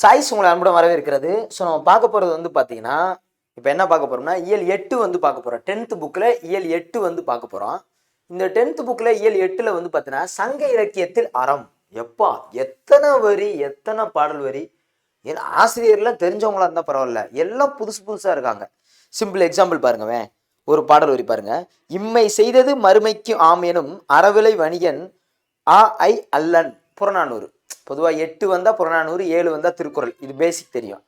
Choice உங்களை அன்புடன் வரவேற்கிறது. ஸோ நம்ம பார்க்க போகிறது வந்து பார்த்தீங்கன்னா இப்போ என்ன பார்க்க போகிறோம்னா இயல் எட்டு வந்து பார்க்க போகிறோம் டென்த்து புக்கில் இயல் எட்டு வந்து பார்க்க போகிறோம் இந்த டென்த்து புக்கில் இயல் எட்டில் வந்து பார்த்தீங்கன்னா சங்க இலக்கியத்தில் அறம். எப்பா எத்தனை வரி எத்தனை பாடல் வரி? ஏன்னா ஆசிரியர்லாம் தெரிஞ்சவங்களா இருந்தால் பரவாயில்ல. எல்லாம் புதுசு புதுசாக இருக்காங்க. சிம்பிள் எக்ஸாம்பிள் பாருங்கவேன் ஒரு பாடல் வரி பாருங்க. இம்மை செய்தது மறுமைக்கு ஆம் எனும் அறவிலை வணிகன் ஆ ஐ அல்லன் புறநானூறு. பொதுவாக எட்டு வந்தால் புறநானூறு ஏழு வந்தால் திருக்குறள். இது பேசிக் தெரியும்.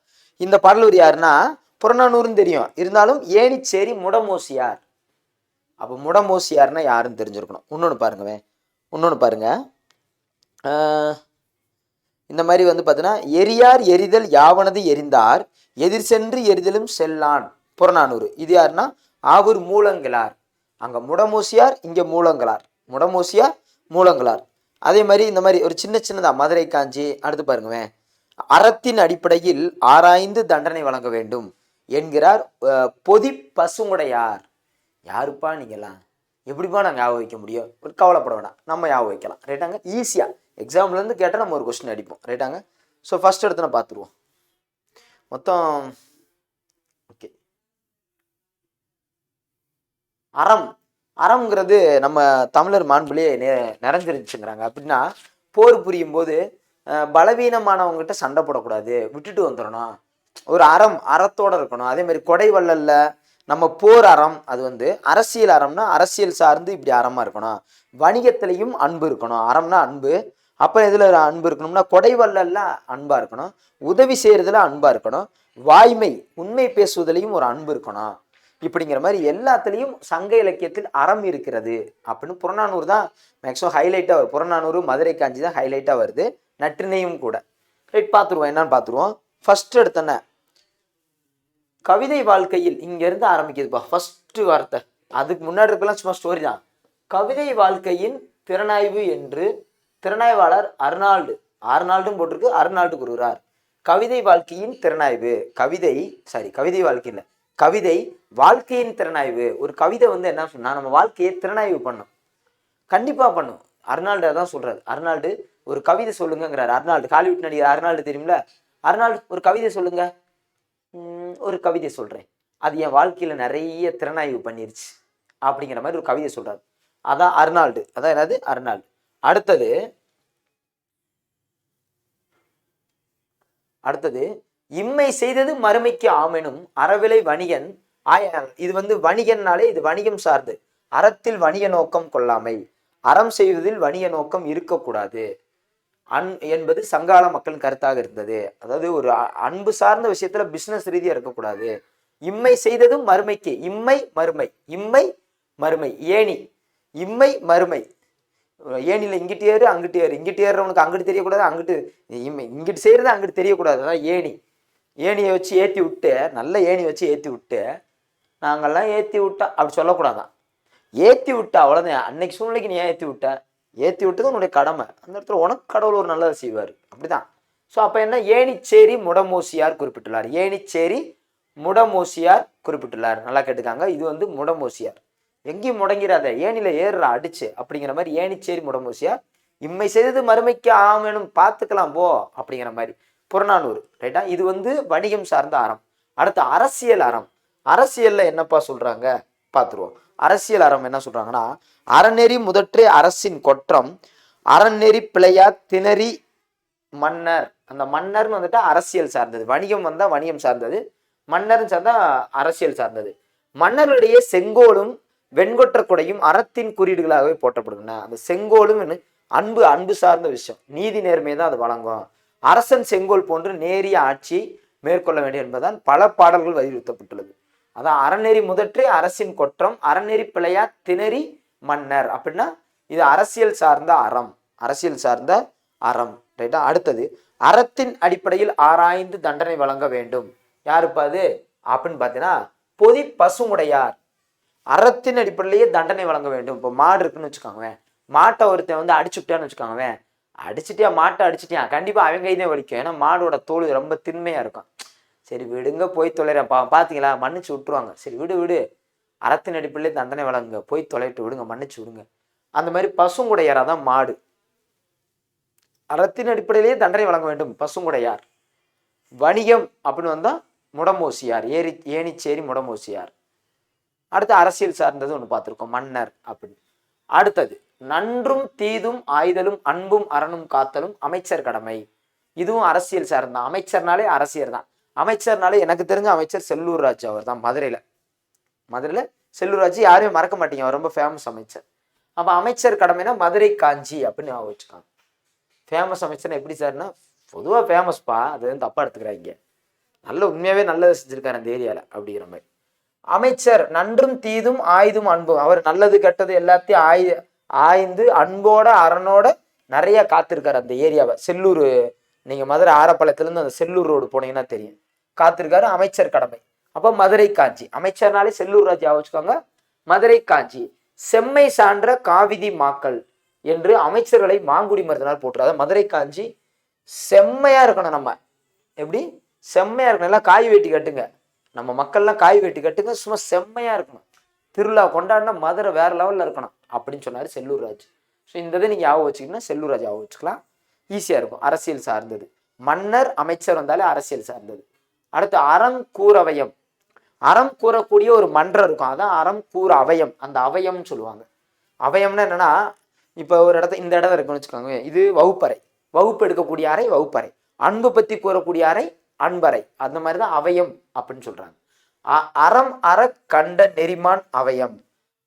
இந்த பாடல் யாருன்னா புறநானூறுன்னு தெரியும். இருந்தாலும் ஏனிச்சேரி முடமோசியார். அப்போ முடமோசியார்னா யாருன்னு தெரிஞ்சிருக்கணும். இன்னொன்று பாருங்கவே இன்னொன்று பாருங்க. இந்த மாதிரி வந்து பார்த்தீங்கன்னா எரியார் எரிதல் யாவனது எரிந்தார் எதிர் சென்று எரிதலும் செல்லான். புறநானூறு. இது யாருன்னா ஆவூர் மூலங்களார். அங்கே முடமோசியார் இங்கே மூலங்களார். முடமோசியார் மூலங்களார். அதே மாதிரி இந்த மாதிரி ஒரு சின்ன சின்னதா மதுரை காஞ்சி அடுத்து பாருங்குவேன் அறத்தின் அடிப்படையில் ஆராய்ந்து தண்டனை வழங்க வேண்டும் என்கிறார் பொதி பசுங்குடையார். யாருப்பா நீங்களாம் எப்படிப்பா நாங்கள் ஞாபகம் வைக்க முடியும்? ஒரு கவலைப்பட வேணாம். நம்ம ஞாபகம் வைக்கலாம். ரைட்டாங்க? ஈஸியாக எக்ஸாம்லேருந்து கேட்டால் நம்ம ஒரு கொஸ்டின் அடிப்போம். ரைட்டாங்க? ஸோ ஃபர்ஸ்ட் எடுத்து நான் பார்த்துருவோம் மொத்தம் ஓகே அறம். அறம்ங்கிறது நம்ம தமிழர் மாண்புலேயே நெ நிறைஞ்சிருந்துச்சுங்கிறாங்க அப்படின்னா போர் புரியும் போது பலவீனமானவங்ககிட்ட சண்டை போடக்கூடாது. விட்டுட்டு வந்துடணும். ஒரு அறம் அறத்தோட இருக்கணும். அதே மாதிரி கொடை வள்ளலில் நம்ம போர் அறம் அது வந்து அரசியல் அறம்னா அரசியல் சார்ந்து இப்படி அறமாக இருக்கணும். வணிகத்திலையும் அன்பு இருக்கணும். அறம்னா அன்பு. அப்புறம் இதில் அன்பு இருக்கணும்னா கொடை அன்பாக இருக்கணும். உதவி செய்கிறதுல அன்பாக இருக்கணும். வாய்மை உண்மை பேசுவதிலையும் ஒரு அன்பு இருக்கணும். இப்படிங்கிற மாதிரி எல்லாத்துலேயும் சங்க இலக்கியத்தில் அறம் இருக்கிறது அப்படின்னு புறநானூறு தான் மேக்ஸிமம் ஹைலைட்டாக வரும். புறநானூறு மதுரை காஞ்சி தான் ஹைலைட்டாக வருது. நற்றினையும் கூட. ரைட் பார்த்துருவோம். என்னன்னு பார்த்துருவோம். ஃபர்ஸ்ட் எடுத்தன கவிதை வாழ்க்கையில் இங்கேருந்து ஆரம்பிக்குதுப்பா. ஃபஸ்ட்டு வார்த்தை. அதுக்கு முன்னாடி இருக்கலாம் சும்மா ஸ்டோரி தான். கவிதை வாழ்க்கையின் திறனாய்வு என்று திறனாய்வாளர் அர்னால்டு. அர்னால்டும் போட்டிருக்கு. அர்னால்டு கூறுகிறார் கவிதை வாழ்க்கையின் திறனாய்வு. கவிதை சாரி கவிதை வாழ்க்கையில். கவிதை வாழ்க்கையின் திறனாய்வு. ஒரு கவிதை வந்து என்ன சொன்னா நம்ம வாழ்க்கையை திறனாய்வு பண்ணும். கண்டிப்பாக பண்ணும். அர்னால்டு தான் சொல்கிறார் அர்னால்டு ஒரு கவிதை சொல்லுங்கிறார் அர்னால்டு ஹாலிவுட் நடிகர் அர்னால்டு தெரியும்ல? அர்னால்டு ஒரு கவிதை சொல்லுங்க. ஒரு கவிதை சொல்கிறேன் அது என் வாழ்க்கையில் நிறைய திறனாய்வு பண்ணிருச்சு. அப்படிங்கிற மாதிரி ஒரு கவிதை சொல்கிறார் அதான் அர்னால்டு. அதான் என்னது? அர்னால்டு. அடுத்தது அடுத்தது இம்மை செய்தது மறுமைக்கு ஆமெனும். அறவிலை வணிகன் ஆய இது வந்து வணிகன்னாலே இது வணிகம் சார்ந்து. அறத்தில் வணிக நோக்கம் கொள்ளாமை. அறம் செய்வதில் வணிக நோக்கம் இருக்கக்கூடாது. அன் என்பது சங்கால மக்களின் கருத்தாக இருந்தது. அதாவது ஒரு அ- அன்பு சார்ந்த விஷயத்துல பிசினஸ் ரீதியா இருக்கக்கூடாது. இம்மை செய்ததும் மறுமைக்கு இம்மை மறுமை இம்மை மறுமை ஏணி இம்மை மறுமை. ஏணியில் இங்கிட்டு ஏறு அங்கிட்டு ஏறு. இங்கிட்டு ஏறுறவனுக்கு அங்கிட்டு தெரியக்கூடாது அங்கிட்டு இம்மை இங்கிட்டு செய்யறது அங்கிட்டு தெரியக்கூடாது. அதான் ஏணி. ஏணியை வச்சு ஏற்றி விட்டு நல்ல ஏணி வச்சு ஏற்றி விட்டு நாங்கள்லாம் ஏற்றி விட்டா அப்படி சொல்லக்கூடாதான். ஏற்றி விட்டா அவ்வளோதான் அன்னைக்கு சூழ்நிலைக்கு நீ ஏன் ஏற்றி விட்ட? ஏற்றி விட்டது உன்னுடைய கடமை. அந்த இடத்துல உனக்கு கடவுள் ஒரு நல்லதை செய்வார். அப்படிதான். ஸோ அப்போ என்ன? ஏணிச்சேரி முடமோசியார் குறிப்பிட்டுள்ளார். ஏணிச்சேரி முடமோசியார் குறிப்பிட்டுள்ளார். நல்லா கேட்டுக்காங்க. இது வந்து முடமோசியார். எங்கேயும் முடங்கிறாத. ஏனில ஏறுறா அடிச்சு. அப்படிங்கிற மாதிரி ஏணிச்சேரி முடமோசியார் இம்மை செய்தது மறுமைக்கு ஆமெனும் பார்த்துக்கலாம் போ அப்படிங்கிற மாதிரி. புறநானூறு ரைட்டா இது வந்து வணிகம் சார்ந்த அறம். அடுத்து அரசியல் அறம். அரசியலில் என்னப்பா சொல்கிறாங்க பார்த்துருவோம் அரசியல் அறம் என்ன சொல்கிறாங்கன்னா அறநெறி முதற்றே அரசின் கொற்றம் அறநெறி பிழையா திணறி மன்னர். அந்த மன்னர்னு வந்துட்டு அரசியல் சார்ந்தது. வணிகம் வந்தால் வணிகம் சார்ந்தது. மன்னர்னு சார்ந்தா அரசியல் சார்ந்தது. மன்னருடைய செங்கோலும் வெண்கொற்ற குடையும் அறத்தின் குறியீடுகளாகவே போற்றப்படுகின்றன. அந்த செங்கோலும் அன்பு அன்பு சார்ந்த விஷயம். நீதி நேர்மையை தான் அது வழங்கும். அரசன் செங்கோல் போன்று நேரிய ஆட்சி மேற்கொள்ள வேண்டும் என்பதுதான் பல பாடல்கள் வலியுறுத்தப்பட்டுள்ளது. அதான் அறநெறி முதற்றே அரசின் கொற்றம் அறநெறி பிழையா திணறி மன்னர். அப்படின்னா இது அரசியல் சார்ந்த அறம் அரசியல் சார்ந்த அறம். ரைட்டா? அடுத்தது அறத்தின் அடிப்படையில் ஆராய்ந்து தண்டனை வழங்க வேண்டும். யாருப்பா அது? அப்படின்னு பார்த்தீங்கன்னா பொதி பசுமுடையார். அறத்தின் அடிப்படையிலேயே தண்டனை வழங்க வேண்டும். இப்போ மாடு இருக்குன்னு வச்சுக்கோங்க மாட்டை ஒருத்தன் வந்து அடிச்சுட்டான்னு வச்சுக்கோங்க அடிச்சிட்டியா மாட்டை அடிச்சிட்டியா? கண்டிப்பா அவன் கைதே வலிக்கும். ஏன்னா மாடோட தோல் ரொம்ப திண்மையா இருக்கும். சரி விடுங்க போய் தொலைறேன். பா பாத்தீங்களா? மன்னிச்சு விட்டுருவாங்க. சரி விடு விடு. அறத்தின் அடிப்படையிலே தண்டனை வழங்குங்க. போய் தொலைட்டு விடுங்க மன்னிச்சு விடுங்க. அந்த மாதிரி பசுங்குடையாரா தான் மாடு. அறத்தின் அடிப்படையிலேயே தண்டனை வழங்க வேண்டும். பசுங்குடையார் வணிகம் அப்படின்னு வந்தா முடமோசியார். ஏரி ஏனிச்சேரி முடமோசியார். அடுத்து அரசியல் சார்ந்தது ஒன்று பார்த்துருக்கோம். மன்னர் அப்படின்னு. அடுத்தது நன்றும் தீதும் ஆய்தலும் அன்பும் அறனும் காத்தலும் அமைச்சர் கடமை. இதுவும் அரசியல் சார்ந்த. அமைச்சர்னாலே அரசியல் தான். அமைச்சர்னாலே எனக்கு தெரிஞ்ச அமைச்சர் செல்லூர் ராஜு அவர் தான் மதுரையில. மதுரையில செல்லூர் ராஜு யாரையும் மறக்க மாட்டீங்க அவர் ரொம்ப ஃபேமஸ் அமைச்சர். அப்ப அமைச்சர் கடமைனா மதுரை காஞ்சி அப்படின்னு ஞாபகம் வச்சுக்காங்க. ஃபேமஸ் அமைச்சர்னா எப்படி சார்னா பொதுவாக ஃபேமஸ்ப்பா அது வந்து தப்பா எடுத்துக்கிறாங்க. நல்ல உண்மையாவே நல்லது செஞ்சிருக்காரு அந்த ஏரியால அப்படிங்கிற மாதிரி. அமைச்சர் நன்றும் தீதும் ஆயுதும் அன்பும் அவர் நல்லது கெட்டது எல்லாத்தையும் ஆயுத ஆய்ந்து அன்போட அரணோட நிறைய காத்திருக்காரு அந்த ஏரியாவை. செல்லூர் நீங்கள் மதுரை ஆரப்பாளையத்துலேருந்து அந்த செல்லூர் ரோடு போனீங்கன்னா தெரியும். காத்திருக்காரு அமைச்சர் கடமை. அப்போ மதுரை காஞ்சி. அமைச்சர்னாலே செல்லூர் ராஜா வச்சுக்கோங்க. மதுரை காஞ்சி. செம்மை சான்ற காவிதி மாக்கள் என்று அமைச்சர்களை மாங்குடி மருந்தினால் போட்டுரு அதாவது மதுரை காஞ்சி செம்மையாக இருக்கணும் நம்ம. எப்படி? செம்மையாக இருக்கணும். எல்லாம் காய் வெட்டி கட்டுங்க. நம்ம மக்கள்லாம் காய் வெட்டி கட்டுங்க. சும்மா செம்மையாக இருக்கணும். திருவிழா கொண்டாடினா மதுரை வேற லெவலில் இருக்கணும் அப்படின்னு சொன்னார் செல்லூர் ராஜ். ஸோ இந்த இதை நீங்கள் ஞாபகம் வச்சுக்கிட்டீங்கன்னா செல்லூர் ராஜ் ஞாபகம் வச்சுக்கலாம். ஈஸியாக இருக்கும். அரசியல் சார்ந்தது. மன்னர் அமைச்சர் வந்தாலே அரசியல் சார்ந்தது. அடுத்து அறம் கூறவயம் அறம் கூறக்கூடிய ஒரு மன்றம் இருக்கும். அதான் அறம் கூற அவயம். அந்த அவயம்னு சொல்லுவாங்க. அவயம்னா என்னன்னா இப்போ ஒரு இடத்த இந்த இடம் இருக்குன்னு வச்சுக்கோங்க இது வகுப்பறை. வகுப்பு எடுக்கக்கூடிய அறை வகுப்பறை. அன்பு பற்றி கூறக்கூடிய அறை அன்பறை. அந்த மாதிரி தான் அவயம் அப்படின்னு சொல்கிறாங்க அறம் அற கண்ட நெறிமான் அவயம்.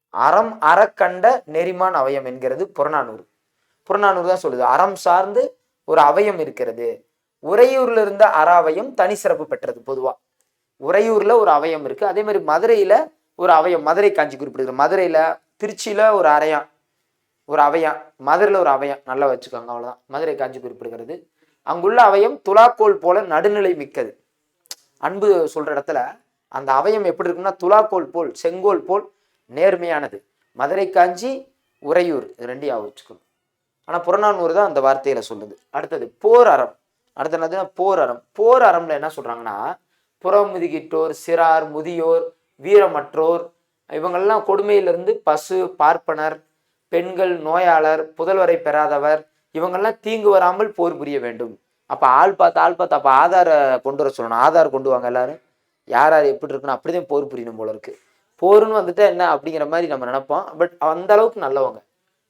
அறம் அறக்கண்ட நெறிமான் அவயம் என்கிறது புறநானூறு. புறநானூறு தான் சொல்லுது. அறம் சார்ந்து ஒரு அவயம் இருக்கிறது. உறையூர்ல இருந்த அற அவயம் தனி சிறப்பு பெற்றது பொதுவா. உறையூர்ல ஒரு அவயம் இருக்கு. அதே மாதிரி மதுரையில ஒரு அவயம் மதுரை காஞ்சி குறிப்பிடுகிறது மதுரையில திருச்சியில ஒரு அறையம் ஒரு அவயம் மதுரையில ஒரு அவயம் நல்லா வச்சுக்கோங்க அவ்வளவுதான். மதுரை காஞ்சி குறிப்பிடுகிறது. அங்குள்ள அவயம் துலாக்கோல் போல நடுநிலை மிக்கது. அன்பு சொல்ற இடத்துல அந்த அவயம் எப்படி இருக்குன்னா துலாக்கோல் போல் செங்கோல் போல் நேர்மையானது. மதுரை காஞ்சி உறையூர் இது ரெண்டையும் ஞாபகம் வச்சுக்கணும். புறநானூறு தான் அந்த வார்த்தையில சொல்லுது. அடுத்தது போர் அறம். அடுத்து என்னதுன்னா போர் அறம். போர் அறம்ல என்ன சொல்றாங்கன்னா புறமுதுகிட்டோர் சிறார் முதியோர் வீரமற்றோர் இவங்கெல்லாம் கொடுமையிலிருந்து பசு பார்ப்பனர் பெண்கள் நோயாளர் புதல்வரை பெறாதவர் இவங்கெல்லாம் தீங்கு வராமல் போர் புரிய வேண்டும். அப்போ ஆள் பார்த்து ஆள் பார்த்து அப்போ ஆதார கொண்டு வர சொல்லணும். ஆதார் கொண்டு வாங்க எல்லாரும். யார் யார் எப்படி இருக்குன்னு அப்படிதான் போர் புரியணும் போல இருக்கு. போர்னு வந்துட்டு என்ன அப்படிங்கிற மாதிரி நம்ம நினைப்போம். பட் அந்த அளவுக்கு நல்லவங்க.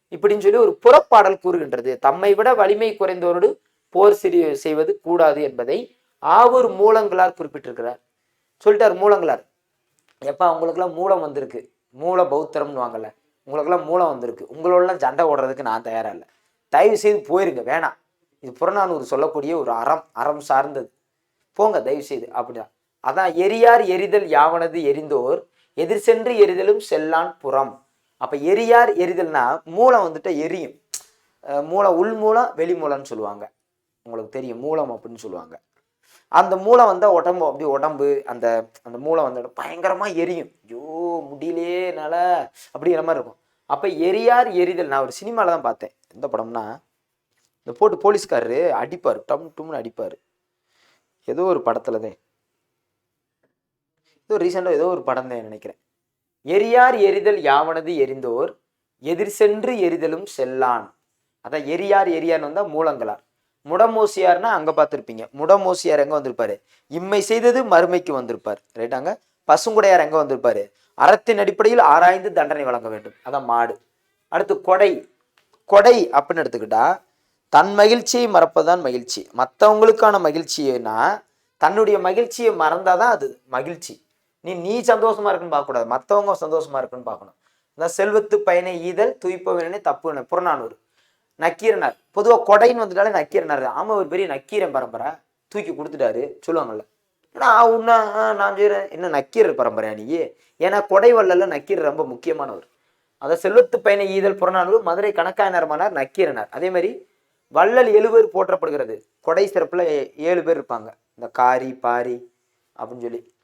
இப்படின்னு சொல்லி ஒரு புறப்பாடல் கூறுகின்றது. தம்மை விட வலிமை குறைந்தோரோடு போர் சிறி செய்வது கூடாது என்பதை ஆவூர் மூலங்களார் குறிப்பிட்டிருக்கிறார். சொல்லிட்டார் மூலங்களார். எப்ப அவங்களுக்குலாம் மூலம் வந்திருக்கு. மூல பௌத்தரம்னு வாங்கல. உங்களுக்கெல்லாம் மூலம் வந்திருக்கு. உங்களோடலாம் சண்டை ஓடுறதுக்கு நான் தயாரா இல்லை தயவு செய்து போயிருங்க. வேணாம். இது புறநானூறு சொல்லக்கூடிய ஒரு அறம் அறம் சார்ந்தது. போங்க தயவு செய்து அப்படிதான். அதான் எரியார் எரிதல் யாவனது எரிந்தோர் எதிர் சென்று எரிதலும் செல்லான் புறம். அப்போ எரியார் எரிதல்னா மூலம் வந்துட்டு எரியும். அஹ் மூலம் உள் மூலம் வெளி மூலம்னு சொல்லுவாங்க. உங்களுக்கு தெரியும் மூலம் அப்படின்னு சொல்லுவாங்க. அந்த மூலம் வந்தால் உடம்பு அப்படி உடம்பு அந்த அந்த மூலம் வந்து பயங்கரமாக எரியும். ஐயோ முடியலையே அப்படிங்கிற மாதிரி இருக்கும். அப்போ எரியார் எரிதல் நான் ஒரு சினிமாவில் தான் பார்த்தேன். எந்த படம்னா இந்த போட்டு போலீஸ்காரரு அடிப்பார் டம் டும்னு அடிப்பார். ஏதோ ஒரு படத்துல தான் ஏதோ ரீசெண்டாக ஏதோ ஒரு படம் தான் நினைக்கிறேன். எரியார் எரிதல் யாவனது எரிந்தோர் எதிர் சென்று எரிதலும் செல்லான். அதான் எரியார் எரியார்னு வந்தால் மூலங்களார். முடமோசியார்னா அங்கே பார்த்துருப்பீங்க. முடமோசியார் எங்கே வந்திருப்பாரு? இம்மை செய்தது மறுமைக்கு வந்திருப்பார். ரைட்டாங்க பசுங்குடையார் எங்கே வந்திருப்பாரு? அறத்தின் அடிப்படையில் ஆராய்ந்து தண்டனை வழங்க வேண்டும். அதான் மாடு. அடுத்து கொடை. கொடை அப்படின்னு எடுத்துக்கிட்டா தன் மகிழ்ச்சியை மறப்பதுதான் மகிழ்ச்சி. மற்றவங்களுக்கான மகிழ்ச்சினா தன்னுடைய மகிழ்ச்சியை மறந்தாதான் அது மகிழ்ச்சி. நீ நீ சந்தோஷமா இருக்குன்னு பார்க்கக்கூடாது. மற்றவங்க சந்தோஷமா இருக்குன்னு பார்க்கணும். அதான் செல்வத்து பயனை ஈதல் துய்ப்பவனே தப்பு புறநானூறு. நக்கீரனார். பொதுவாக கொடைன்னு வந்துட்டாலே நக்கீரனார் ஆமாம் ஒரு பெரிய நக்கீரன் பரம்பரை. தூக்கி கொடுத்துட்டாரு. சொல்லுவாங்கல்ல. ஏன்னா உன்ன நான் செய்கிறேன் என்ன நக்கீரர் பரம்பரையா நீ? ஏன்னா கொடை வள்ளல்ல நக்கீரர் ரொம்ப முக்கியமானவர். அதான் செல்வத்து பயனை ஈதல் புறநானூறு மதுரை கணக்காயனர் நக்கீரனார். அதே மாதிரி வள்ளல் எழுவர் போற்றப்படுகிறது. கொடை சிறப்பில் ஏ- ஏழு பேர் இருப்பாங்க. இந்த காரி பாரி அப்படின்னு சொல்லி.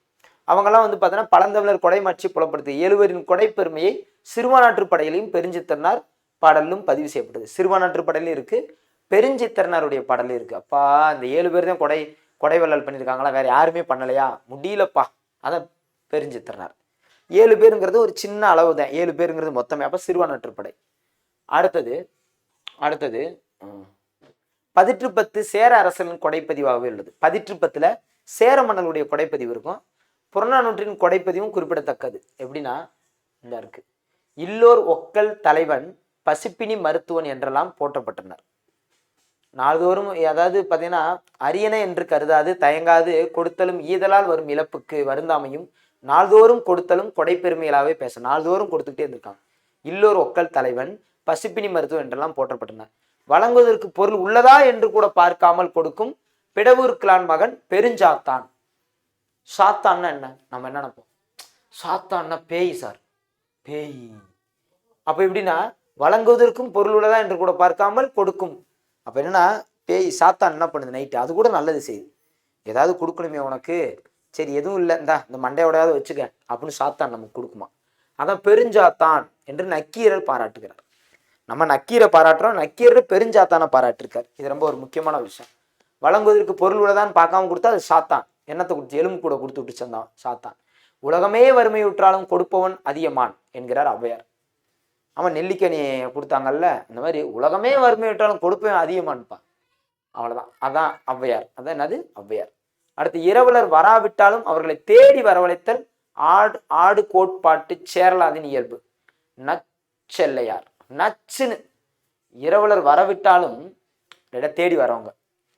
அவங்கெல்லாம் வந்து பார்த்தீங்கன்னா பழந்தமிழர் கொடைமாட்சி புலப்படுத்து ஏழுவரின் கொடை பெருமையை சிறுவானாற்று படையிலையும் பெருஞ்சித்தனார் பாடலும் பதிவு செய்யப்பட்டது. சிறுவானாற்று படையிலும் இருக்குது பெருஞ்சித்திரனாருடைய பாடலும் இருக்குது அப்பா இந்த ஏழு பேர் தான் கொடை கொடை வள்ளல் பண்ணியிருக்காங்களா? வேறு யாருமே பண்ணலையா? முடியலப்பா. அதான் பெருஞ்சித்திரனார் ஏழு பேருங்கிறது ஒரு சின்ன அளவு தான். ஏழு பேருங்கிறது மொத்தமே. அப்போ சிறுவானாற்று படை. அடுத்தது அடுத்தது பதிற்றுப்பத்து பதிற்று பத்து சேர அரசனின் கொடைப்பதிவாகவே உள்ளது. பதிற்று சேர மன்னனுடைய கொடைப்பதிவு இருக்கும். புறநானூற்றின் கொடைப்பதிவும் குறிப்பிடத்தக்கது. எப்படின்னா இந்த இருக்கு. இல்லோர் ஒக்கல் தலைவன் பசிப்பினி மருத்துவன் என்றெல்லாம் போற்றப்பட்டனர். நாள்தோறும் அதாவது பார்த்தீங்கன்னா அரியணை என்று கருதாது தயங்காது கொடுத்தலும் ஈதலால் வரும் இழப்புக்கு வருந்தாமையும் நாள்தோறும் கொடுத்தலும் கொடைப்பெருமைகளாகவே பேச நாள்தோறும் கொடுத்துக்கிட்டே இருந்திருக்காங்க. இல்லோர் ஒக்கல் தலைவன் பசிப்பினி மருத்துவம் என்றெல்லாம் போற்றப்பட்டனர். வழங்குவதற்கு பொருள் உள்ளதா? என்று கூட பார்க்காமல் கொடுக்கும் பிடவூர் கிளான் மகன் பெருஞ்சாத்தான். சாத்தான்னா என்ன? நம்ம என்ன நினைப்போம்? சாத்தான்னா பேய் சார். பேய். அப்போ எப்படின்னா வழங்குவதற்கும் பொருள் உள்ளதா என்று கூட பார்க்காமல் கொடுக்கும். அப்போ என்னன்னா பேய் சாத்தான் என்ன பண்ணுது நைட்டு அது கூட நல்லது செய்யுது. ஏதாவது கொடுக்கணுமே உனக்கு. சரி எதுவும் இல்லை. இந்தா இந்த மண்டையோடையாவது வச்சுக்க. அப்படின்னு சாத்தான் நமக்கு கொடுக்குமா? அதான் பெருஞ்சாத்தான் என்று நக்கீரர் பாராட்டுகிறார். நம்ம நக்கீரை பாராட்டுறோம். நக்கீரர் பெருஞ்சாத்தானை பாராட்டிருக்கார். இது ரொம்ப ஒரு முக்கியமான விஷயம். வழங்குவதற்கு பொருள் உள்ளதான்னு பார்க்காம கொடுத்தா அது சாத்தான். என்னத்தை கொடுத்து எலும்பு கூட கொடுத்து விட்டு சந்தான் சாத்தான். உலகமே வறுமையுற்றாலும் கொடுப்பவன் அதியமான் என்கிறார் ஔவையார். அவன் நெல்லிக்கனி கொடுத்தாங்கல்ல இந்த மாதிரி உலகமே வறுமையுற்றாலும் கொடுப்பவன் அதிகமான்ப்பா அவ்வளோதான் அதான் ஔவையார். அதான் என்னது? ஔவையார். அடுத்து இரவலர் வராவிட்டாலும் அவர்களை தேடி வரவழைத்தல் ஆடு ஆடு கோட்பாட்டு சேரலாதின் இயல்பு. நச்செல்லையார். நச்சுன்னு. இரவலர் வரவிட்டாலும் ரெடா தேடி வரவங்க.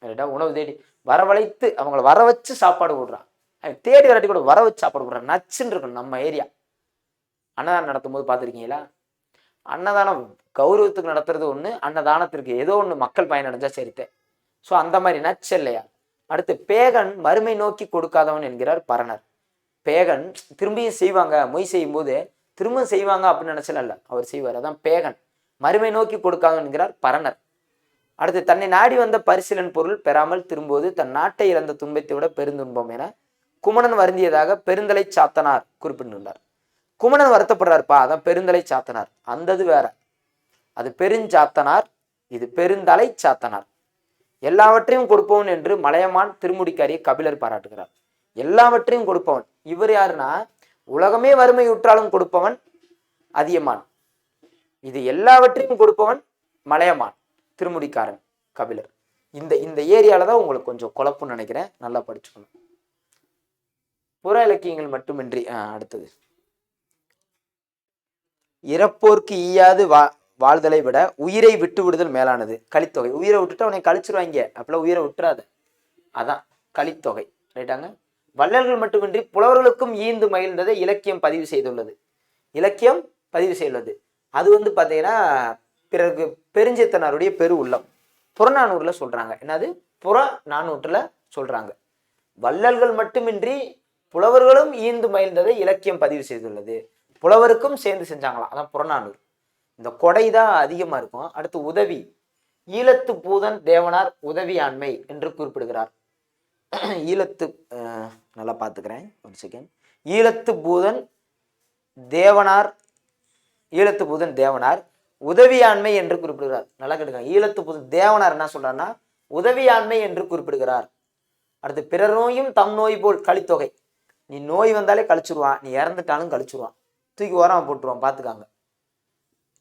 ரெடா உணவு தேடி. வரவழைத்து அவங்கள வர வச்சு சாப்பாடு போடுறான். அவன் தேடி வராட்டி கூட வர வச்சு சாப்பாடு போடுறான். நச்சுன்னு இருக்கும் நம்ம ஏரியா அன்னதானம் நடத்தும் போது பார்த்துருக்கீங்களா? அன்னதானம் கௌரவத்துக்கு நடத்துறது ஒன்று அன்னதானத்திற்கு ஏதோ ஒன்று மக்கள் பயனடைஞ்சா சரித்தே ஸோ அந்த மாதிரி நச்சு இல்லையா? அடுத்து பேகன் மறுமை நோக்கி கொடுக்காதவன் என்கிறார் பரணர். பேகன் திரும்பியும் செய்வாங்க மொய் செய்யும் போது திரும்ப செய்வாங்க அப்படின்னு நினைச்சல அவர் செய்வார். அதான் பேகன். மறுமை நோக்கி கொடுக்காதவன் என்கிறார் பரணர். அடுத்து தன்னை நாடி வந்த பரிசீலன் பொருள் பெறாமல் திரும்புவது தன் நாட்டை இழந்த துன்பத்தை விட பெருந்துன்பம் என குமணன் வருந்தியதாக பெருந்தலை சாத்தனார் குறிப்பிட்டுள்ளார் குமணன் வருத்தப்படுறாருப்பா அதான் பெருந்தலை சாத்தனார். அந்தது வேற. அது பெருஞ்சாத்தனார் இது பெருந்தலை சாத்தனார். எல்லாவற்றையும் கொடுப்பவன் என்று மலையமான் திருமுடிக்காரிய கபிலர் பாராட்டுகிறார். எல்லாவற்றையும் கொடுப்பவன். இவர் யாருன்னா உலகமே வறுமையுற்றாலும் கொடுப்பவன் அதியமான். இது எல்லாவற்றையும் கொடுப்பவன் மலையமான். திருமுடிக்காரன் கபிலர். இந்த இந்த ஏரியால தான் உங்களுக்கு கொஞ்சம் குழப்பம்னு நினைக்கிறேன். நல்லா படிச்சுக்கணும். புற இலக்கியங்கள் மட்டுமின்றி அடுத்தது. இறப்போர்க்கு ஈயாது வா வாழ்தலை விட உயிரை விட்டு விடுதல் மேலானது. கலித்தொகை உயிரை விட்டுட்டு அவனை கழிச்சிருவாங்க. அப்பெல்லாம் உயிரை விட்டுறாத. அதான் கலித்தொகை ரைட்டாங்க? வள்ளல்கள் மட்டுமின்றி புலவர்களுக்கும் ஈந்து மகிழ்ந்ததை இலக்கியம் பதிவு செய்துள்ளது. இலக்கியம் பதிவு செய்துள்ளது. அது வந்து பார்த்தீங்கன்னா பிறகு பெருஞ்சித்தனாருடைய பெரு உள்ளம். புறநானூரில் சொல்கிறாங்க என்னது? புற நானூற்றில் சொல்கிறாங்க வள்ளல்கள் மட்டுமின்றி புலவர்களும் ஈந்து மயில்ந்ததை இலக்கியம் பதிவு செய்துள்ளது. புலவருக்கும் சேர்ந்து செஞ்சாங்களாம். அதான் புறநானூறு. இந்த கொடை தான் அதிகமாக இருக்கும். அடுத்து உதவி. ஈழத்து பூதன் தேவனார் உதவியாண்மை என்று குறிப்பிடுகிறார். ஈழத்து நல்லா பார்த்துக்கிறேன். ஒரு செகண்ட் ஈழத்து பூதன் தேவனார் ஈழத்து பூதன் தேவனார் உதவியாண்மை என்று குறிப்பிடுகிறார். நல்லா கேட்டுக்கோங்க. ஈழத்து புது தேவனார் என்ன சொல்றாருன்னா உதவியாண்மை என்று குறிப்பிடுகிறார். அடுத்து பிறர் நோயும் தம் நோய் போல் கழித்தொகை. நீ நோய் வந்தாலே கழிச்சிருவான். நீ இறந்துட்டாலும் கழிச்சிருவான். தூக்கி ஓரம் போட்டுருவான். பார்த்துக்காங்க.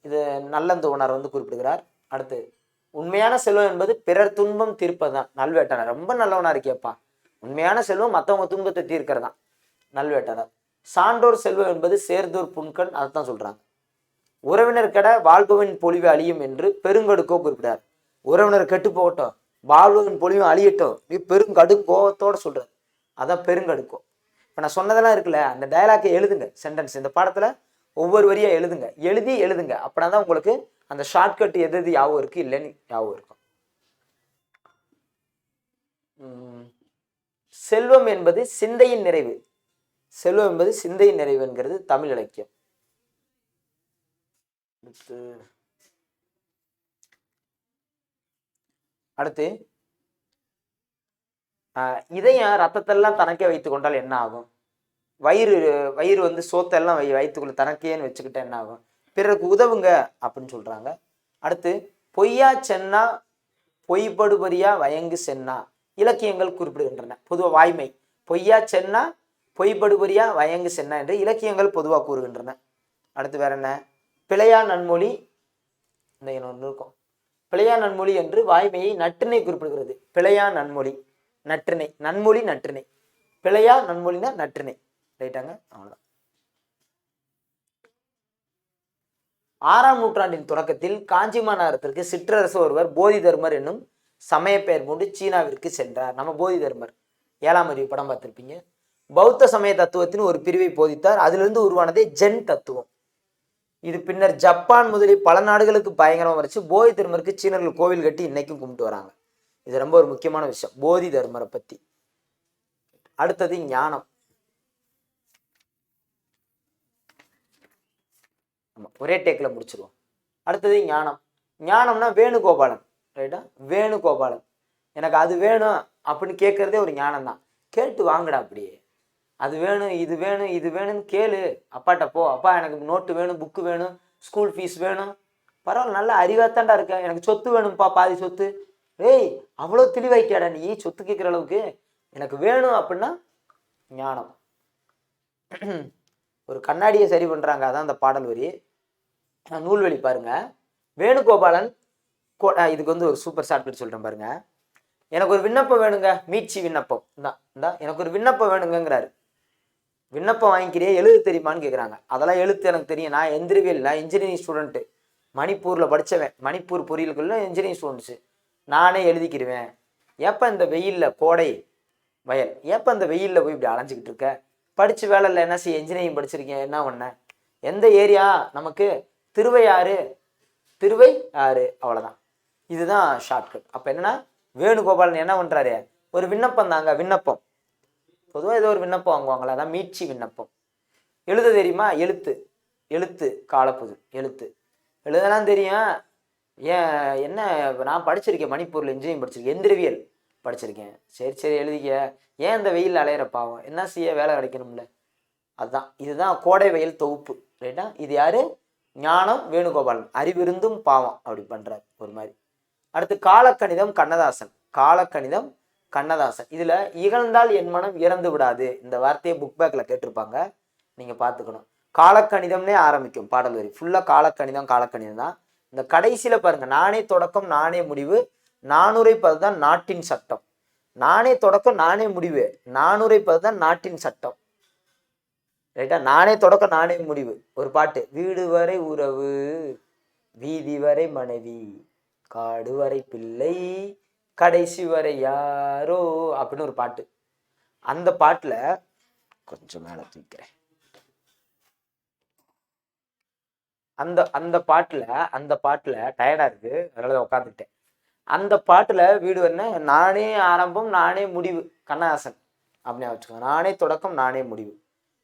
இது நல்லந்த உணர் வந்து குறிப்பிடுகிறார். அடுத்து உண்மையான செல்வம் என்பது பிறர் துன்பம் தீர்ப்பதுதான். நல்வேட்டனர். ரொம்ப நல்லவனா இருக்கியப்பா. உண்மையான செல்வம் மற்றவங்க துன்பத்தை தீர்க்கிறதான் நல்வேட்டனர். சான்றோர் செல்வம் என்பது சேர்ந்தோர் புண்கண் அதைத்தான் சொல்றாங்க. உறவினர் கெட வாழ்பவன் பொழிவு அழியும் என்று பெருங்கடுக்கோ குறிப்பிடார் உறவினர் கெட்டு போகட்டும் வாழ்பவன் பொலிவு அழியட்டும் நீ பெருங்கடு கோபத்தோட சொல்றாரு அதான் பெருங்கடுக்கோ. இப்போ நான் சொன்னதெல்லாம் இருக்குல்ல அந்த டயலாக்கை எழுதுங்க சென்டென்ஸ் இந்த பாடத்துல ஒவ்வொரு வரியா எழுதுங்க. எழுதி எழுதுங்க. அப்படின்னா தான் உங்களுக்கு அந்த ஷார்ட்கட் எது எது யாவும் இருக்கு இல்லைன்னு ஞாபகம் இருக்கும். செல்வம் என்பது சிந்தையின் நிறைவு. செல்வம் என்பது சிந்தையின் நிறைவுங்கிறது தமிழ் இலக்கியம். அடுத்து அடுத்து ஆஹ் இதயம் ரத்தத்தெல்லாம் தனக்கே வைத்து கொண்டால் என்ன ஆகும்? வயிறு வயிறு வந்து சோத்தெல்லாம் வை வயிற்றுக்குள்ள தனக்கேன்னு வச்சுக்கிட்டா என்ன ஆகும்? பிறருக்கு உதவுங்க அப்படின்னு சொல்றாங்க. அடுத்து பொய்யா சென்னா பொய்படுபரியா வயங்கு சென்னா இலக்கியங்கள் குறிப்பிடுகின்றன. பொதுவா வாய்மை. பொய்யா சென்னா பொய்படுபரியா வயங்கு சென்னா என்று இலக்கியங்கள் பொதுவாக கூறுகின்றன. அடுத்து வேற என்ன? பிழையா நன்மொழி. இந்த ஒன்று இருக்கும். பிழையா நன்மொழி என்று வாய்மையை நற்றினை குறிப்பிடுகிறது. பிழையா நன்மொழி நற்றினை நன்மொழி நற்றினை. பிழையா நன்மொழினா நற்றினை. ரைட்டாங்க? அவ்வளோதான் ஆறாம் நூற்றாண்டின் தொடக்கத்தில் காஞ்சி மாநகரத்திற்கு சிற்றரசு ஒருவர் போதி தர்மர் என்னும் சமய பெயர் கொண்டு சீனாவிற்கு சென்றார். நம்ம போதி தர்மர். ஏழாம் அறிவு படம் பார்த்துருப்பீங்க. பௌத்த சமய தத்துவத்தின் ஒரு பிரிவை போதித்தார். அதிலிருந்து உருவானதே ஜென் தத்துவம். இது பின்னர் ஜப்பான் முதலிய பல நாடுகளுக்கு பயங்கரமாக வரைச்சு போதி தர்மருக்கு சீனர்கள் கோவில் கட்டி இன்னைக்கும் கும்பிட்டு வராங்க. இது ரொம்ப ஒரு முக்கியமான விஷயம். போதி தர்மரை பத்தி. அடுத்தது ஞானம். ஒரே டேக்கில் முடிச்சிருவோம். அடுத்தது ஞானம். ஞானம்னா வேணுகோபாலன். ரைட்டா வேணுகோபாலன். எனக்கு அது வேணும் அப்படின்னு கேட்கறதே ஒரு ஞானம் தான் கேட்டு வாங்கடா அப்படியே. அது வேணும் இது வேணும் இது வேணும்னு கேளு. அப்பாட்ட போ. அப்பா எனக்கு நோட்டு வேணும் புக்கு வேணும் ஸ்கூல் ஃபீஸ் வேணும். பரவாயில்ல நல்ல அறிவாத்தாண்டா இருக்க. எனக்கு சொத்து வேணும்ப்பா பாதி சொத்து. ஏய் அவ்வளோ தெளிவாயிட்டியாடா நீ? சொத்து கேட்குற அளவுக்கு. எனக்கு வேணும் அப்படின்னா ஞானம். ஒரு கண்ணாடியை சரி பண்ணுறாங்க அதான் அந்த பாடல் வரி. நூல்வெளி பாருங்க. வேணுகோபாலன் கோ- இதுக்கு வந்து ஒரு சூப்பர் ஷார்ட் சொல்கிறேன் பாருங்க. எனக்கு ஒரு விண்ணப்பம் வேணுங்க. மீட்சி விண்ணப்பம். இந்தா இந்தா. எனக்கு ஒரு விண்ணப்பம் வேணுங்கிறாரு விண்ணப்பம் வாங்கிக்கிறியே எழுத தெரியுமான்னு கேட்குறாங்க அதெல்லாம் எழுத்து எனக்கு தெரியும். நான் எந்திரவியல் நான் இன்ஜினியரிங் ஸ்டூடெண்ட்டு மணிப்பூரில் படித்தவன் மணிப்பூர் பொறியியலுக்குள்ள இன்ஜினியரிங் ஸ்டூடெண்ட்ஸு நானே எழுதிக்கிடுவேன் எப்போ இந்த வெயிலில் கோடை வயல்? எப்போ இந்த வெயிலில் போய் இப்படி அலைஞ்சிக்கிட்டு இருக்க? படித்து வேலை இல்லை என்ன செய்ய இன்ஜினியரிங் படிச்சிருக்கேன் என்ன பண்ண? எந்த ஏரியா? நமக்கு திருவையாறு திருவை ஆறு. அவ்வளோதான் இதுதான் ஷார்ட்கட் அப்போ என்னென்னா வேணுகோபாலன் என்ன பண்ணுறாரு ஒரு விண்ணப்பம் தாங்க. விண்ணப்பம். பொதுவாக ஏதோ ஒரு விண்ணப்பம் வாங்குவாங்களா அதான் மீட்சி விண்ணப்பம். எழுத தெரியுமா? எழுத்து. எழுத்து காலப்புது எழுத்து. எழுதலாம் தெரியும். ஏன் என்ன நான் படிச்சிருக்கேன் மணிப்பூரில் இன்ஜினியரிங் படிச்சிருக்கேன் எந்திரவியல் படிச்சிருக்கேன். சரி சரி எழுதிக்க. ஏன் இந்த வெயில் அலையிற பாவம்? என்ன செய்ய வேலை கிடைக்கணும்ல? அதுதான். இதுதான் கோடை வெயில் தொகுப்பு. ரைட்டா? இது யாரு? ஞானம் வேணுகோபாலன் அறிவிருந்தும் பாவம் அப்படி பண்றாரு ஒரு மாதிரி. அடுத்து காலக்கணிதம் கண்ணதாசன். காலக்கணிதம் கண்ணதாசன். இதில் இகழ்ந்தால் என் மனம் இறந்து விடாது. இந்த வார்த்தையை புக் பேக்கில் கேட்டிருப்பாங்க. நீங்கள் பார்த்துக்கணும். காலக்கணிதம்னே ஆரம்பிக்கும் பாடல் வரி. ஃபுல்லாக காலக்கணிதம் காலக்கணிதம் தான். இந்த கடைசியில் பாருங்க. நானே தொடக்கம் நானே முடிவு. நானுரைப்பது தான் நாட்டின் சட்டம். நானே தொடக்கம் நானே முடிவு. நானுரைப்பது தான் நாட்டின் சட்டம். ரைட்டா நானே தொடக்கம் நானே முடிவு. ஒரு பாட்டு. வீடு வரை உறவு வீதி வரை மனைவி காடு வரை பிள்ளை கடைசி வரை யாரோ அப்படின்னு ஒரு பாட்டு. அந்த பாட்டில் கொஞ்சம் மேலே தூக்கிறேன் அந்த அந்த பாட்டில் அந்த பாட்டில் டயர்டாக இருக்கு. அதனால உட்காந்துட்டேன் அந்த பாட்டில் வீடு என்ன? நானே ஆரம்பம் நானே முடிவு. கண்ணஹாசன் அப்படின்னு வச்சுக்கோங்க. நானே தொடக்கம் நானே முடிவு.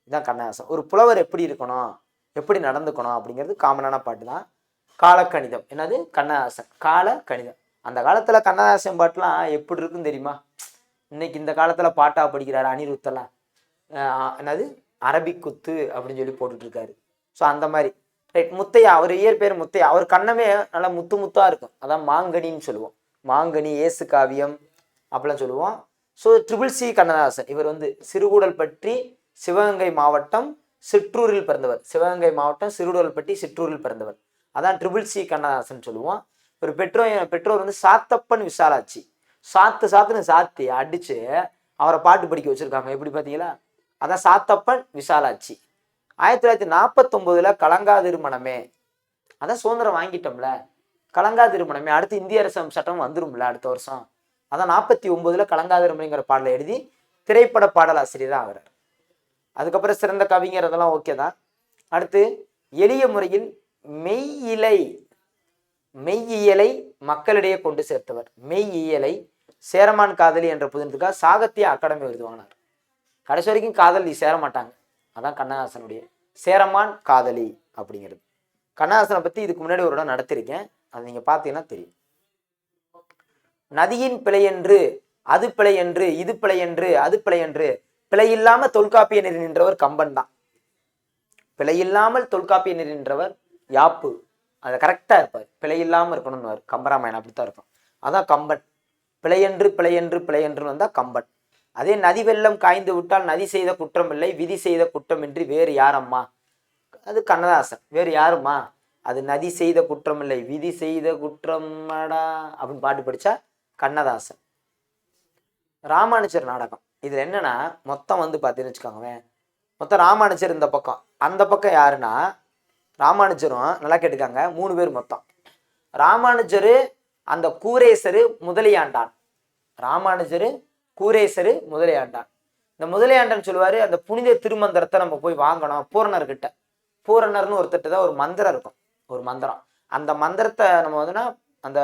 இதுதான் கண்ணஹாசன் ஒரு புலவர் எப்படி இருக்கணும்? எப்படி நடந்துக்கணும்? அப்படிங்கிறது காமனான பாட்டு தான் காலக்கணிதம். என்னது? கண்ணஹாசன் கால கணிதம் அந்த காலத்தில் கண்ணதாசன் பாட்டுலாம் எப்படி இருக்குன்னு தெரியுமா? இன்னைக்கு இந்த காலத்தில் பாட்டா படிக்கிறாரு அனிருத்தெல்லாம் என்னது? அரபிக் குத்து அப்படின்னு சொல்லி போட்டுட்ருக்காரு. ஸோ அந்த மாதிரி. ரைட் முத்தையா அவர் இயற்பெயர் முத்தையா. அவர் கண்ணமே நல்லா முத்து முத்தாக இருக்கும். அதான் மாங்கனின்னு சொல்லுவோம். மாங்கனி ஏசு காவியம் அப்படிலாம் சொல்லுவோம். So triple C Kannadasan. இவர் வந்து சிறுகூடல் பற்றி சிவகங்கை மாவட்டம் சிற்றூரில் பிறந்தவர். சிவகங்கை மாவட்டம் சிறுகூடல்பட்டி சிற்றூரில் பிறந்தவர். அதான் ட்ரிபிள் சி கண்ணதாசன் சொல்லுவோம். ஒரு பெற்றோர் பெற்றோர் வந்து சாத்தப்பன் விசாலாட்சி சாத்து சாத்துன்னு சாத்தி அடிச்சு அவரை பாட்டு படிக்க வச்சிருக்காங்க. எப்படி பார்த்தீங்களா? அதான் சாத்தப்பன் விசாலாட்சி ஆயிரத்தி தொள்ளாயிரத்தி நாற்பத்தொம்போதுல கலங்கா திருமணமே. அதான் சுதந்திரம் வாங்கிட்டோம்ல. கலங்கா திருமணமே. அடுத்து இந்திய அரசு சட்டம் வந்துரும்ல அடுத்த வருஷம். அதான் நாற்பத்தி ஒன்பதுல கலங்கா திருமணிங்கிற பாடலை எழுதி திரைப்பட பாடலாசிரியர் தான் ஆகிறார். அதுக்கப்புறம் சிறந்த கவிஞர் அதெல்லாம் ஓகே தான். அடுத்து எளிய முறையில் மெய்யிலை மெய்யியலை மக்களிடையே கொண்டு சேர்த்தவர். மெய்யியலை சேரமான் காதலி என்ற புதினத்துக்காக சாகத்திய அகாடமி விருது வாங்கினார். கடைசி வரைக்கும் காதலி சேர மாட்டாங்க. அதான் கண்ணஹாசனுடைய சேரமான் காதலி அப்படிங்கிறது. கண்ணஹாசனை பத்தி இதுக்கு முன்னாடி ஒரு இடம் நடத்திருக்கேன். அது நீங்க பார்த்தீங்கன்னா தெரியும். நதியின் பிழையென்று அது பிழையென்று இது பிழையென்று அது பிழையென்று பிழையில்லாம தொல்காப்பிய நெறி நின்றவர் கம்பன் தான். பிழையில்லாமல் தொல்காப்பிய நெறி நின்றவர் யாப்பு. அதை கரெக்டாக இருப்பார். பிழையில்லாம இருக்கணும்னு கம்பராமாயணம் அப்படி தான் இருக்கும். அதான் கம்பன். பிழையன்று பிழையன்று பிழையென்று வந்தால் கம்பன். அதே நதி வெள்ளம் காய்ந்து விட்டால் நதி செய்த குற்றம் இல்லை விதி செய்த குற்றம் இன்றி வேறு யாரம்மா? அது கண்ணதாசன். வேறு யாரும்மா? அது நதி செய்த குற்றம் இல்லை விதி செய்த குற்றம்டா அப்படின்னு பாட்டு படித்தா கண்ணதாசன். ராமானுஜர் நாடகம். இதில் என்னென்னா மொத்தம் வந்து பார்த்தீங்கன்னு வச்சுக்கோங்க மொத்தம் ராமானுஜர் இந்த பக்கம். அந்த பக்கம் யாருன்னா ராமானுஜரும் நல்லா கேட்டுக்காங்க. மூணு பேர் மொத்தம். ராமானுஜரு அந்த கூரேசரு முதலியாண்டான். ராமானுஜரு கூரேசரு முதலியாண்டான். இந்த முதலியாண்டான் சொல்லுவார் அந்த புனித திருமந்திரத்தை நம்ம போய் வாங்கணும் பூரணர்கிட்ட பூரணர்னு ஒருத்தட்ட தான் ஒரு மந்திரம் இருக்கும். ஒரு மந்திரம். அந்த மந்திரத்தை நம்ம வந்துன்னா அந்த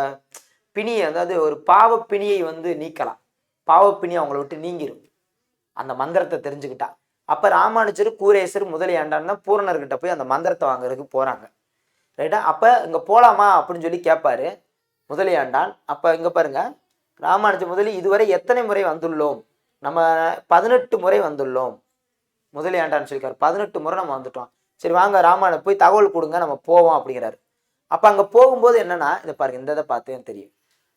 பிணியை அதாவது ஒரு பாவ பிணியை வந்து நீக்கலாம். பாவப்பிணி அவங்கள விட்டு நீங்கிரும். அந்த மந்திரத்தை தெரிஞ்சுக்கிட்டா. அப்போ ராமானுஜர் கூரேசர் முதலியாண்டான் தான் பூரணர்கிட்ட போய் அந்த மந்திரத்தை வாங்குறதுக்கு போகிறாங்க ரைட்டா அப்போ இங்கே போகலாமா அப்படின்னு சொல்லி கேட்பாரு முதலியாண்டான். அப்போ இங்கே பாருங்க ராமானுஜர் முதலி இதுவரை எத்தனை முறை வந்துள்ளோம்? நம்ம பதினெட்டு முறை வந்துள்ளோம். முதலியாண்டான்னு சொல்லியிருக்காரு. பதினெட்டு முறை நம்ம வந்துட்டோம். சரி வாங்க ராமானு போய் தகவல் கொடுங்க நம்ம போவோம் அப்படிங்கிறாரு. அப்போ அங்கே போகும்போது என்னென்னா இதை பாருங்க இந்த இதை பார்த்தேன் தெரியும்.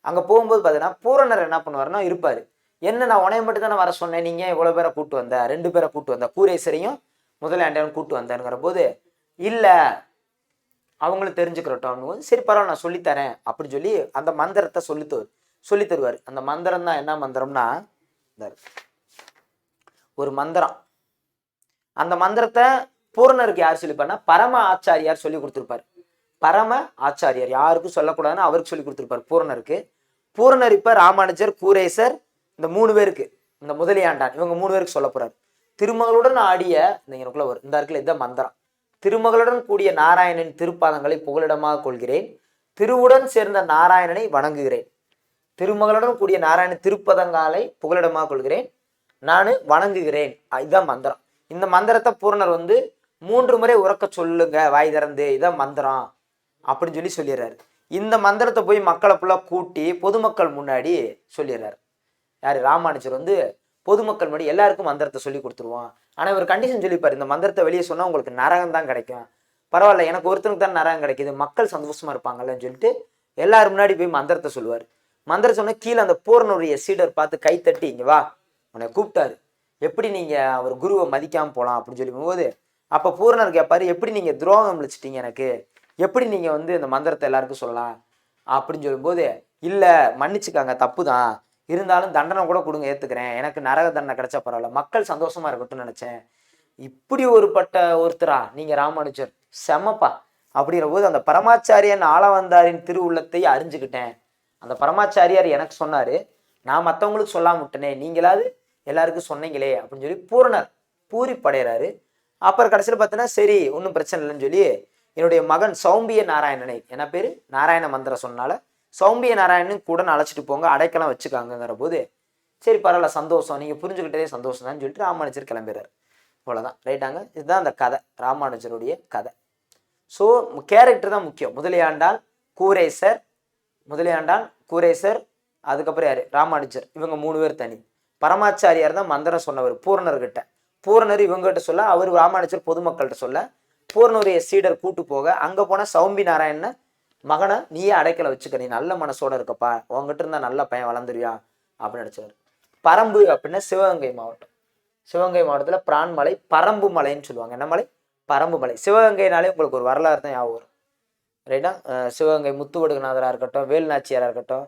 அங்கே போகும்போது பார்த்தீங்கன்னா பூரணர் என்ன பண்ணுவாருன்னா இருப்பார். என்ன நான் உனைய மட்டும் தானே வர சொன்னேன்? நீங்க இவ்வளவு பேரை கூட்டு வந்த? ரெண்டு பேரை கூட்டு வந்த? கூரேசரையும் முதலாண்டையும் கூட்டு வந்தேங்கிற போது இல்ல அவங்களும் தெரிஞ்சுக்கிறட்டும். சரி பரவாயில்ல நான் சொல்லித்தரேன் அப்படின்னு சொல்லி அந்த மந்திரத்தை சொல்லி தரு சொல்லி தருவார். அந்த மந்திரம் தான் என்ன மந்திரம்னா இந்த ஒரு மந்திரம். அந்த மந்திரத்தை பூரணருக்கு யார் சொல்லிப்பாருன்னா பரம ஆச்சாரியார் சொல்லி கொடுத்துருப்பாரு. பரம ஆச்சாரியார் யாருக்கும் சொல்லக்கூடாதுன்னு அவருக்கு சொல்லி கொடுத்துருப்பாரு பூரணருக்கு. பூரணர் இப்ப ராமானுஜர் கூரேசர் இந்த மூணு பேருக்கு இந்த முதலியாண்டான் இவங்க மூணு பேருக்கு சொல்ல போறாரு. திருமகளுடன் ஆடிய இந்த எனக்குள்ள வரும். இந்த இருக்குல்ல இதான் மந்திரம். திருமகளுடன் கூடிய நாராயணன் திருப்பாதங்களை புகலிடமாக கொள்கிறேன். திருவுடன் சேர்ந்த நாராயணனை வணங்குகிறேன். திருமகளுடன் கூடிய நாராயண திருப்பதங்காலை புகலிடமாக கொள்கிறேன். நான் வணங்குகிறேன். இதுதான் மந்திரம். இந்த மந்திரத்தை பூரணர் வந்து மூன்று முறை உறக்க சொல்லுங்க வாய் திறந்து இதான் மந்திரம் அப்படின்னு சொல்லி சொல்லிடுறாரு. இந்த மந்திரத்தை போய் மக்களை ஃபுல்லாக கூட்டி பொதுமக்கள் முன்னாடி சொல்லிடுறாரு. யார் ராமானுஜர் வந்து பொதுமக்கள் முன்னாடி எல்லாருக்கும் மந்திரத்தை சொல்லி கொடுத்துருவான். ஆனால் இவர் கண்டிஷன் சொல்லிப்பார் இந்த மந்திரத்தை வெளியே சொன்னால் உங்களுக்கு நரகம் தான் கிடைக்கும். பரவாயில்ல எனக்கு ஒருத்தனுக்கு தான் நரகம் கிடைக்குது மக்கள் சந்தோஷமா இருப்பாங்கல்லன்னு சொல்லிட்டு எல்லாரும் முன்னாடி போய் மந்திரத்தை சொல்லுவார். மந்திரம் சொன்ன கீழே அந்த பூரணனுடைய சீடர் பார்த்து கை தட்டி இங்கே வா உன்னை கூப்பிட்டாரு. எப்படி நீங்கள் அவர் குருவை மதிக்காமல் போகலாம் அப்படின்னு சொல்லி போது அப்போ பூரணர் கேட்பாரு எப்படி நீங்கள் துரோகம் விழிச்சிட்டீங்க எனக்கு? எப்படி நீங்கள் வந்து இந்த மந்திரத்தை எல்லாருக்கும் சொல்லலாம்? அப்படின்னு சொல்லும்போது இல்லை மன்னிச்சுக்காங்க தப்பு தான் இருந்தாலும் தண்டனை கூட கொடுங்க ஏத்துக்கிறேன். எனக்கு நரக தண்டனை கிடைச்சா பரவாயில்ல. மக்கள் சந்தோஷமா இருக்கட்டும்னு நினைச்சேன். இப்படி ஒரு பட்ட ஒருத்தரா? நீங்க ராமானுஜர். செமப்பா அப்படிங்கிற போது அந்த பரமாச்சாரியன் ஆளவந்தாரின் திருவுள்ளத்தை அறிஞ்சுக்கிட்டேன். அந்த பரமாச்சாரியார் எனக்கு சொன்னாரு நான் மற்றவங்களுக்கு சொல்லாம விட்டனே நீங்களாவது எல்லாருக்கும் சொன்னீங்களே அப்படின்னு சொல்லி பூரணர் பூரி படைகிறாரு அப்புறம் கடைசியில் பார்த்தீங்கன்னா சரி ஒன்றும் பிரச்சனை இல்லைன்னு சொல்லி என்னுடைய மகன் சௌம்பிய நாராயணனை என்ன பேர்? நாராயண மந்திரம் சொன்னால சௌம்பிய நாராயணன் கூட அழைச்சிட்டு போங்க அடைக்கலம் வச்சுக்காங்கங்கிற போது சரி பரவாயில்ல சந்தோஷம். நீங்கள் புரிஞ்சுக்கிட்டதே சந்தோஷம் தான் சொல்லிட்டு ராமானுஜர் கிளம்பிடுறாரு. அவ்வளோதான் ரைட்டாங்க இதுதான் அந்த கதை. ராமானுஜருடைய கதை. ஸோ கேரக்டர் தான் முக்கியம். முதலியாண்டால் கூரேசர் முதலியாண்டான் கூரேசர் அதுக்கப்புறம் யார்? ராமானுஜர். இவங்க மூணு பேர் தனி. பரமாச்சாரியார் தான் மந்திரம் சொன்னவர் பூரணர்கிட்ட. பூரணர் இவங்ககிட்ட சொல்ல அவர் ராமானுஜர் பொதுமக்கள்கிட்ட சொல்ல பூரணருடைய சீடர் கூட்டு போக அங்கே போன சௌம்பி நாராயணனை மகனை நீயே அடைக்கல வச்சுக்க நீ நல்ல மனசோட இருக்கப்பா உங்ககிட்ட இருந்தா நல்ல பையன் வளர்ந்துருவியா? அப்படின்னு நினைச்சவர் பரம்பு அப்படின்னா சிவகங்கை மாவட்டம். சிவகங்கை மாவட்டத்துல பிரான்மலை பரம்பு மலைன்னு சொல்லுவாங்க. என்ன மலை? பரம்பு மலை. சிவகங்கைனாலே உங்களுக்கு ஒரு வரலாறு தான் ஞாபகம் வரும். ரைட்டா? சிவகங்கை முத்துவடுகநாதராக இருக்கட்டும் வேலுநாச்சியாராக இருக்கட்டும்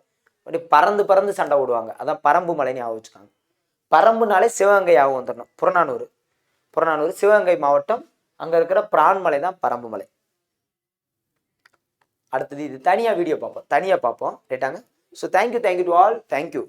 அப்படி பறந்து பறந்து சண்டை விடுவாங்க அதான் பரம்பு மலைன்னு ஞாபகம் வச்சுக்காங்க. பரம்புனாலே சிவகங்கை ஞாபகம் வந்துடணும் புறநானூறு. புறநானூறு சிவகங்கை மாவட்டம் அங்கே இருக்கிற பிரான்மலை தான் பரம்பு மலை. அடுத்தது இது தனியாக வீடியோ பார்ப்போம். தனியாக பார்ப்போம். ரைட்டாங்க so thank you thank you to all thank you